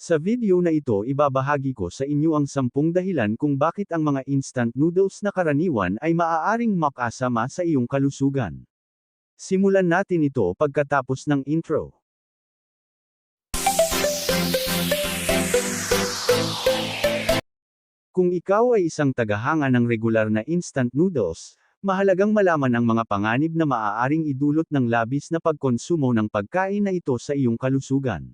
Sa video na ito ibabahagi ko sa inyo ang 10 dahilan kung bakit ang mga instant noodles na karaniwan ay maaaring makasama sa iyong kalusugan. Simulan natin ito pagkatapos ng intro. Kung ikaw ay isang tagahanga ng regular na instant noodles, mahalagang malaman ang mga panganib na maaaring idulot ng labis na pagkonsumo ng pagkain na ito sa iyong kalusugan.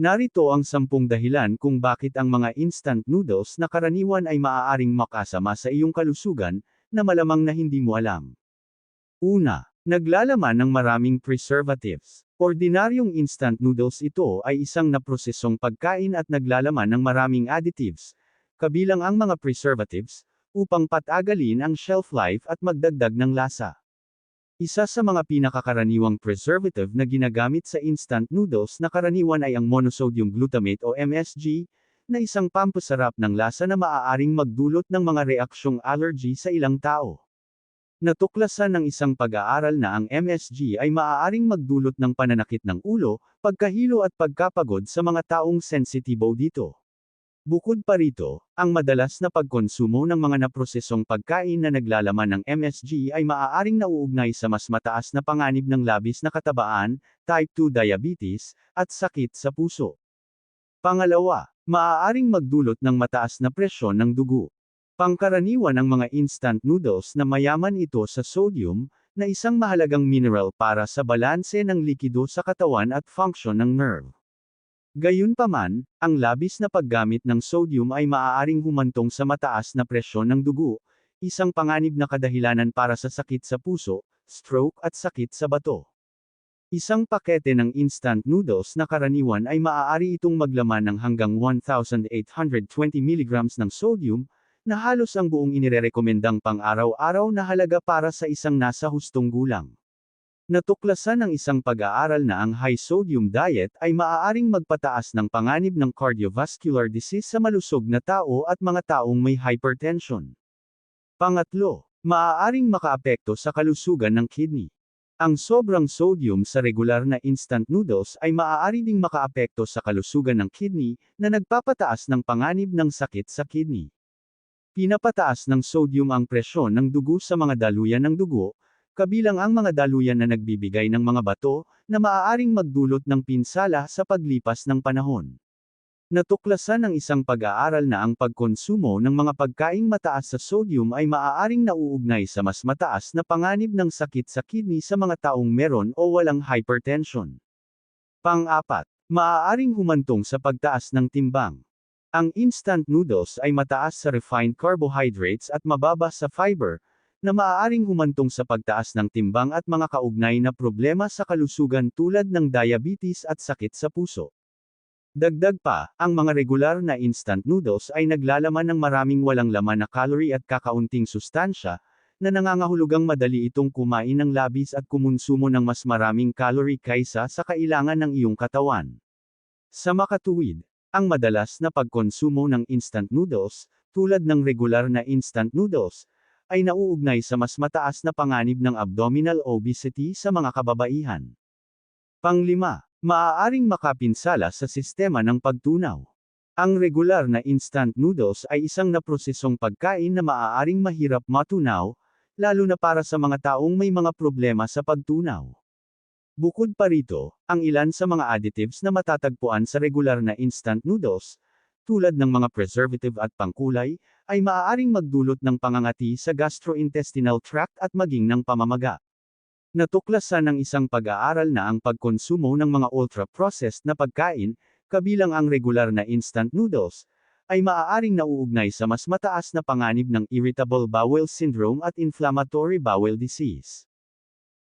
Narito ang sampung dahilan kung bakit ang mga instant noodles na karaniwan ay maaaring makasama sa iyong kalusugan, na malamang na hindi mo alam. Una, naglalaman ng maraming preservatives. Ordinaryong instant noodles ito ay isang naprosesong pagkain at naglalaman ng maraming additives, kabilang ang mga preservatives, upang patagalin ang shelf life at magdagdag ng lasa. Isa sa mga pinakakaraniwang preservative na ginagamit sa instant noodles na karaniwan ay ang monosodium glutamate o MSG, na isang pampasarap ng lasa na maaaring magdulot ng mga reaksyong allergy sa ilang tao. Natuklasan ng isang pag-aaral na ang MSG ay maaaring magdulot ng pananakit ng ulo, pagkahilo at pagkapagod sa mga taong sensitibo dito. Bukod pa rito, ang madalas na pagkonsumo ng mga naprosesong pagkain na naglalaman ng MSG ay maaaring nauugnay sa mas mataas na panganib ng labis na katabaan, type 2 diabetes, at sakit sa puso. Pangalawa, maaaring magdulot ng mataas na presyon ng dugo. Pangkaraniwan ang mga instant noodles na mayaman ito sa sodium, na isang mahalagang mineral para sa balanse ng likido sa katawan at function ng nerve. Gayunpaman, ang labis na paggamit ng sodium ay maaaring humantong sa mataas na presyon ng dugo, isang panganib na kadahilanan para sa sakit sa puso, stroke at sakit sa bato. Isang pakete ng instant noodles na karaniwan ay maaari itong maglaman ng hanggang 1,820 mg ng sodium, na halos ang buong inirerekomendang pang-araw-araw na halaga para sa isang nasa hustong gulang. Natuklasan ng isang pag-aaral na ang high-sodium diet ay maaaring magpataas ng panganib ng cardiovascular disease sa malusog na tao at mga taong may hypertension. Pangatlo, maaaring makaapekto sa kalusugan ng kidney. Ang sobrang sodium sa regular na instant noodles ay maaari ding makaapekto sa kalusugan ng kidney, na nagpapataas ng panganib ng sakit sa kidney. Pinapataas ng sodium ang presyon ng dugo sa mga daluyan ng dugo, kabilang ang mga daluyan na nagbibigay ng mga bato, na maaaring magdulot ng pinsala sa paglipas ng panahon. Natuklasan ng isang pag-aaral na ang pagkonsumo ng mga pagkaing mataas sa sodium ay maaaring nauugnay sa mas mataas na panganib ng sakit sa kidney sa mga taong meron o walang hypertension. Pang-apat, maaaring humantong sa pagtaas ng timbang. Ang instant noodles ay mataas sa refined carbohydrates at mababa sa fiber, na maaaring humantong sa pagtaas ng timbang at mga kaugnay na problema sa kalusugan tulad ng diabetes at sakit sa puso. Dagdag pa, ang mga regular na instant noodles ay naglalaman ng maraming walang laman na calorie at kakaunting sustansya, na nangangahulugang madali itong kumain ng labis at kumonsumo ng mas maraming calorie kaysa sa kailangan ng iyong katawan. Sa makatuwid, ang madalas na pagkonsumo ng instant noodles, tulad ng regular na instant noodles, ay nauugnay sa mas mataas na panganib ng abdominal obesity sa mga kababaihan. Panglima, maaaring makapinsala sa sistema ng pagtunaw. Ang regular na instant noodles ay isang naprosesong pagkain na maaaring mahirap matunaw, lalo na para sa mga taong may mga problema sa pagtunaw. Bukod pa rito, ang ilan sa mga additives na matatagpuan sa regular na instant noodles, tulad ng mga preservative at pangkulay, ay maaaring magdulot ng pangangati sa gastrointestinal tract at maging ng pamamaga. Natuklasan ng isang pag-aaral na ang pagkonsumo ng mga ultra-processed na pagkain, kabilang ang regular na instant noodles, ay maaaring nauugnay sa mas mataas na panganib ng irritable bowel syndrome at inflammatory bowel disease.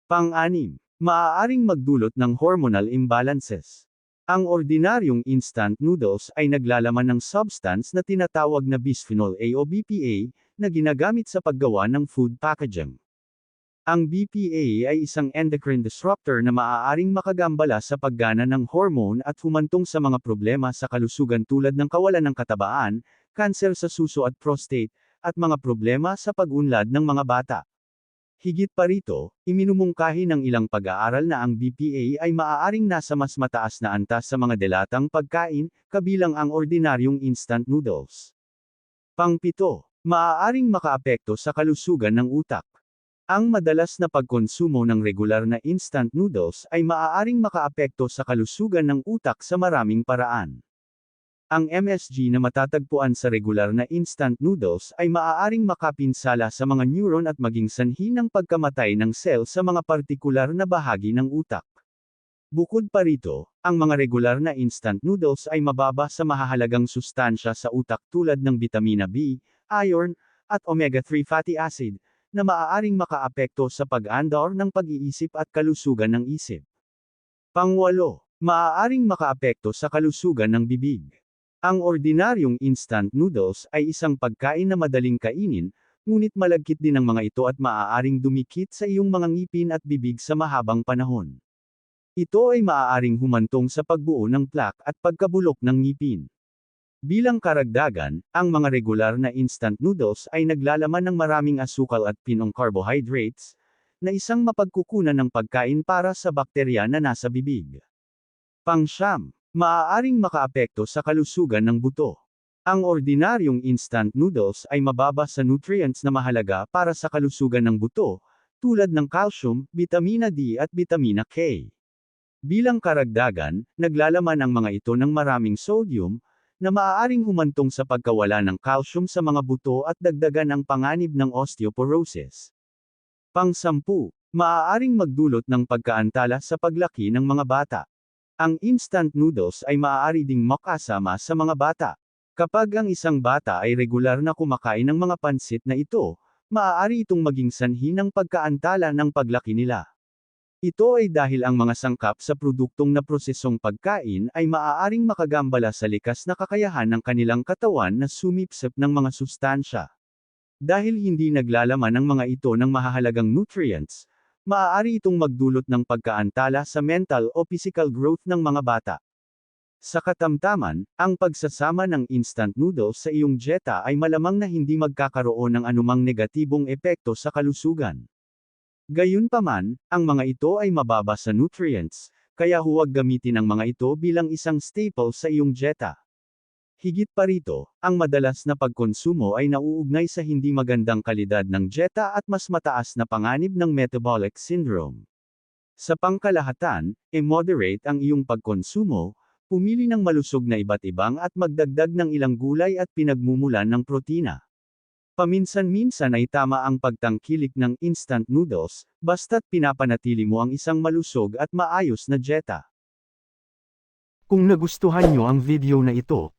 Pang-anim, maaaring magdulot ng hormonal imbalances. Ang ordinaryong instant noodles ay naglalaman ng substance na tinatawag na bisphenol A o BPA, na ginagamit sa paggawa ng food packaging. Ang BPA ay isang endocrine disruptor na maaaring makagambala sa paggana ng hormone at humantong sa mga problema sa kalusugan tulad ng kawalan ng katabaan, kanser sa suso at prostate, at mga problema sa pag-unlad ng mga bata. Higit pa rito, iminumungkahi ng ilang pag-aaral na ang BPA ay maaaring nasa mas mataas na antas sa mga delatang pagkain, kabilang ang ordinaryong instant noodles. Pangpito, maaaring makaapekto sa kalusugan ng utak. Ang madalas na pagkonsumo ng regular na instant noodles ay maaaring makaapekto sa kalusugan ng utak sa maraming paraan. Ang MSG na matatagpuan sa regular na instant noodles ay maaaring makapinsala sa mga neuron at maging sanhi ng pagkamatay ng cell sa mga partikular na bahagi ng utak. Bukod pa rito, ang mga regular na instant noodles ay mababa sa mahahalagang sustansya sa utak tulad ng bitamina B, iron, at omega-3 fatty acid, na maaaring makaapekto sa pag-andar ng pag-iisip at kalusugan ng isip. Pangwalo, maaaring makaapekto sa kalusugan ng bibig. Ang ordinaryong instant noodles ay isang pagkain na madaling kainin, ngunit malagkit din ang mga ito at maaaring dumikit sa iyong mga ngipin at bibig sa mahabang panahon. Ito ay maaaring humantong sa pagbuo ng plaque at pagkabulok ng ngipin. Bilang karagdagan, ang mga regular na instant noodles ay naglalaman ng maraming asukal at pinong carbohydrates, na isang mapagkukunan ng pagkain para sa bakterya na nasa bibig. Pangsyam, maaaring makaapekto sa kalusugan ng buto. Ang ordinaryong instant noodles ay mababa sa nutrients na mahalaga para sa kalusugan ng buto, tulad ng calcium, vitamina D at vitamina K. Bilang karagdagan, naglalaman ang mga ito ng maraming sodium, na maaaring humantong sa pagkawala ng calcium sa mga buto at dagdagan ang panganib ng osteoporosis. Pang-sampu, maaaring magdulot ng pagkaantala sa paglaki ng mga bata. Ang instant noodles ay maaari ding makasama sa mga bata. Kapag ang isang bata ay regular na kumakain ng mga pansit na ito, maaari itong maging sanhi ng pagkaantala ng paglaki nila. Ito ay dahil ang mga sangkap sa produktong na prosesong pagkain ay maaaring makagambala sa likas na kakayahan ng kanilang katawan na sumipsip ng mga sustansya. Dahil hindi naglalaman ang mga ito ng mahahalagang nutrients, maaari itong magdulot ng pagkaantala sa mental o physical growth ng mga bata. Sa katamtaman, ang pagsasama ng instant noodles sa iyong dieta ay malamang na hindi magkakaroon ng anumang negatibong epekto sa kalusugan. Gayunpaman, ang mga ito ay mababa sa nutrients, kaya huwag gamitin ang mga ito bilang isang staple sa iyong dieta. Higit pa rito, ang madalas na pagkonsumo ay nauugnay sa hindi magandang kalidad ng dieta at mas mataas na panganib ng metabolic syndrome. Sa pangkalahatan, e-moderate ang iyong pagkonsumo, pumili ng malusog na iba't ibang at magdagdag ng ilang gulay at pinagmumulan ng protina. Paminsan-minsan ay tama ang pagtangkilik ng instant noodles, basta't pinapanatili mo ang isang malusog at maayos na dieta. Kung nagustuhan nyo ang video na ito,